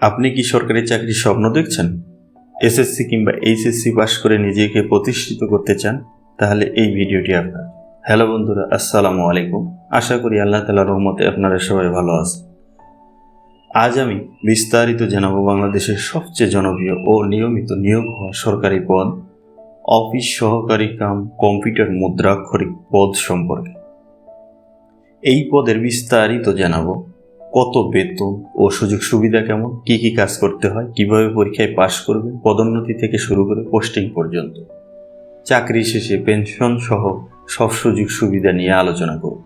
আপনি কি সরকারি চাকরির স্বপ্ন দেখছেন? এসএসসি কিংবা এইচএসসি পাশ করে নিজেকে প্রতিষ্ঠিত করতে চান, তাহলে এই ভিডিওটি আপনার। হ্যালো বন্ধুরা, আসসালামু আলাইকুম। আশা করি আল্লাহ তালা রহমতে আপনারা সবাই ভালো আছেন। আজ আমি বিস্তারিত জানাব বাংলাদেশের সবচেয়ে জনপ্রিয় ও নিয়মিত নিয়োগ হওয়া সরকারি পদ, অফিস সহকারী কাম, কম্পিউটার মুদ্রাক্ষরিক পদ সম্পর্কে। এই পদের বিস্তারিত জানাব। কত বেতন ও সুযোগ সুবিধা কেমন? কি কি কাজ করতে হয়? কীভাবে পরীক্ষায় পাশ করবেন? পদোন্নতি থেকে শুরু করে পোস্টিং পর্যন্ত। চাকরি শেষে পেনশন সহ সব সুযোগ সুবিধা নিয়ে আলোচনা করব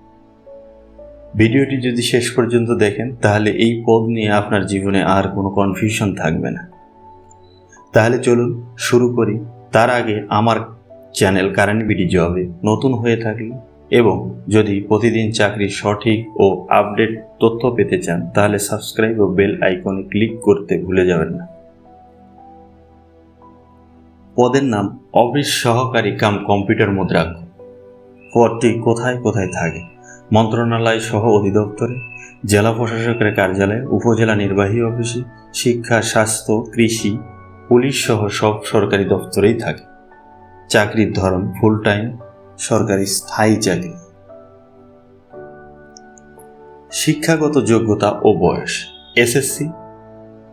ভিডিওটি যদি শেষ পর্যন্ত দেখেন, তাহলে এই পদ নিয়ে আপনার জীবনে আর কোনো কনফিউশন থাকবে না। তাহলে চলুন শুরু করি। তার আগে আমার চ্যানেল কারেন্ট বিডি জবে নতুন হয়ে থাকলে এবং যদি প্রতিদিন চাকরির সঠিক ও আপডেট তথ্য পেতে চান, তাহলে সাবস্ক্রাইব ও বেল আইকনে ক্লিক করতে ভুলে যাবেন না। পদের নাম অফিস সহকারী কাম কম্পিউটার মুদ্রাক্ষ পদটি কোথায় কোথায় থাকে? মন্ত্রণালয় সহ অধিদপ্তরে, জেলা প্রশাসকের কার্যালয়ে, উপজেলা নির্বাহী অফিসে, শিক্ষা, স্বাস্থ্য, কৃষি, পুলিশ সহ সব সরকারি দপ্তরেই থাকে। চাকরির ধরন ফুল টাইম সরকারি স্থায়ী চাকরি শিক্ষাগত যোগ্যতা ও বয়স, এসএসসি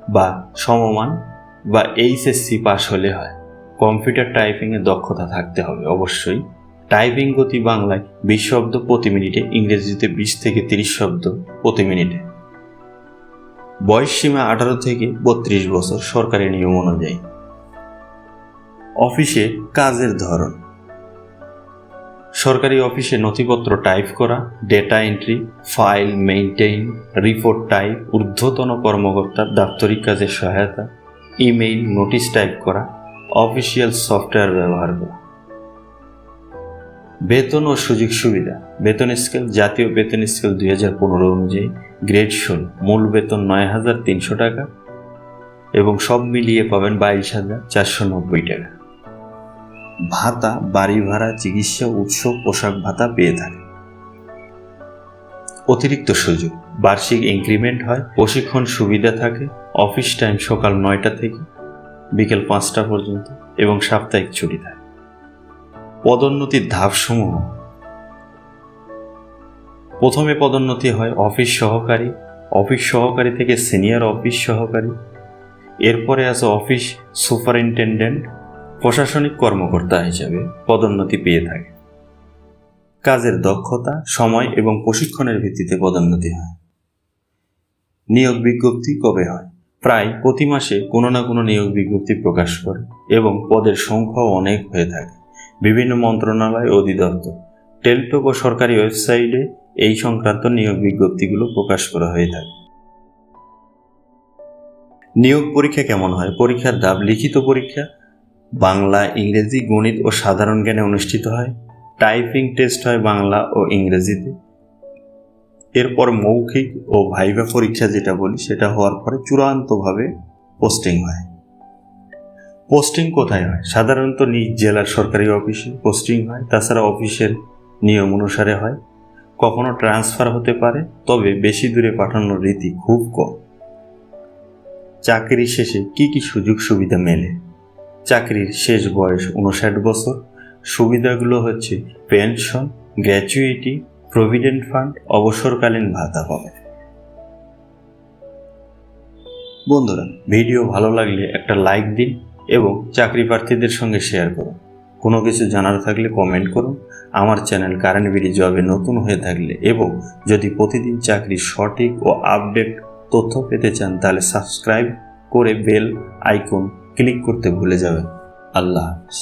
বা সমমান বা এইচএসসি পাশ হলে হয়। কম্পিউটার টাইপিংয়ে দক্ষতা থাকতে হবে অবশ্যই। টাইপিং গতি বাংলায় বিশ শব্দ প্রতি মিনিটে, ইংরেজিতে বিশ থেকে তিরিশ শব্দ প্রতি মিনিটে। বয়স সীমা আঠারো থেকে বত্রিশ বছর সরকারি নিয়ম অনুযায়ী। অফিসে কাজের ধরন। সরকারি অফিসে নথিপত্র টাইপ করা data entry file maintain report type ঊর্ধ্বতন কর্মকর্তার দাপ্তরিক কাজের সহায়তা ইমেইল নোটিশ টাইপ করা অফিসিয়াল সফটওয়্যার ব্যবহার করা। বেতন ও সুযোগ সুবিধা। বেতন স্কেল জাতীয় বেতন স্কেল দুই হাজার পনেরো অনুযায়ী গ্রেড ষোলো। মূল বেতন নয় হাজার তিনশো টাকা এবং সব মিলিয়ে পাবেন বাইশ হাজার চারশো নব্বই টাকা। ভাতা, বাড়ি ভাড়া, চিকিৎসা, উৎসব, পোশাক ভাতা পেয়ে থাকে। অতিরিক্ত সুযোগ, বার্ষিক ইনক্রিমেন্ট হয়, প্রশিক্ষণ সুবিধা থাকে অফিস টাইম সকাল নয়টা থেকে বিকেল পাঁচটা পর্যন্ত এবং সাপ্তাহিক ছুটি থাকে। পদোন্নতির ধাপসমূহ। প্রথমে পদোন্নতি হয় অফিস সহকারী অফিস সহকারী থেকে সিনিয়র অফিস সহকারী। এরপরে আছে অফিস সুপারিনটেন্ডেন্ট প্রশাসনিক কর্মকর্তা হিসেবে পদোন্নতি পেয়ে থাকে। কাজের দক্ষতা, সময় এবং প্রশিক্ষণের ভিত্তিতে পদোন্নতি হয়। নিয়োগ বিজ্ঞপ্তি কবে হয়? প্রায় প্রতি মাসে কোনো না কোনো নিয়োগ বিজ্ঞপ্তি প্রকাশ করে এবং পদের সংখ্যাও অনেক হয়ে থাকে। বিভিন্ন মন্ত্রণালয় অধিদপ্তর, টেলটক ও সরকারি ওয়েবসাইটে এই সংক্রান্ত নিয়োগ বিজ্ঞপ্তিগুলো প্রকাশ করা হয়ে থাকে। নিয়োগ পরীক্ষা কেমন হয়? পরীক্ষার ধাপ, লিখিত পরীক্ষা বাংলা, ইংরেজি, গণিত ও সাধারণ জ্ঞানে অনুষ্ঠিত হয়। টাইপিং টেস্ট হয় বাংলা ও ইংরেজিতে। এরপর মৌখিক ও ভাইভা পরীক্ষা যেটা বলি, সেটা হওয়ার পরে চূড়ান্তভাবে পোস্টিং হয়। পোস্টিং কোথায় হয়? সাধারণত নিজ জেলার সরকারি অফিসে পোস্টিং হয়। তাছাড়া অফিসের নিয়ম অনুসারে হয়। কখনো ট্রান্সফার হতে পারে, তবে বেশি দূরে পাঠানোর রীতি খুব কম। চাকরি শেষে কি কি সুযোগ সুবিধা মেলে? চাকরির শেষ বয়স উনষাট বছর। সুবিধাগুলো হচ্ছে পেনশন, গ্র্যাচুইটি, প্রভিডেন্ট ফান্ড, অবসরকালীন ভাতা পাবে। বন্ধুরা, ভিডিও ভালো লাগলে একটা লাইক দিন এবং চাকরি প্রার্থীদের সঙ্গে শেয়ার করুন। কোনো কিছু জানার থাকলে কমেন্ট করুন। আমার চ্যানেল কারেন্ট বিডি জবে নতুন হয়ে থাকলে এবং যদি প্রতিদিন চাকরির সঠিক ও আপডেট তথ্য পেতে চান, তাহলে সাবস্ক্রাইব করে বেল আইকন ক্লিক করতে ভুলে যাবেন আল্লাহ হাফিজ।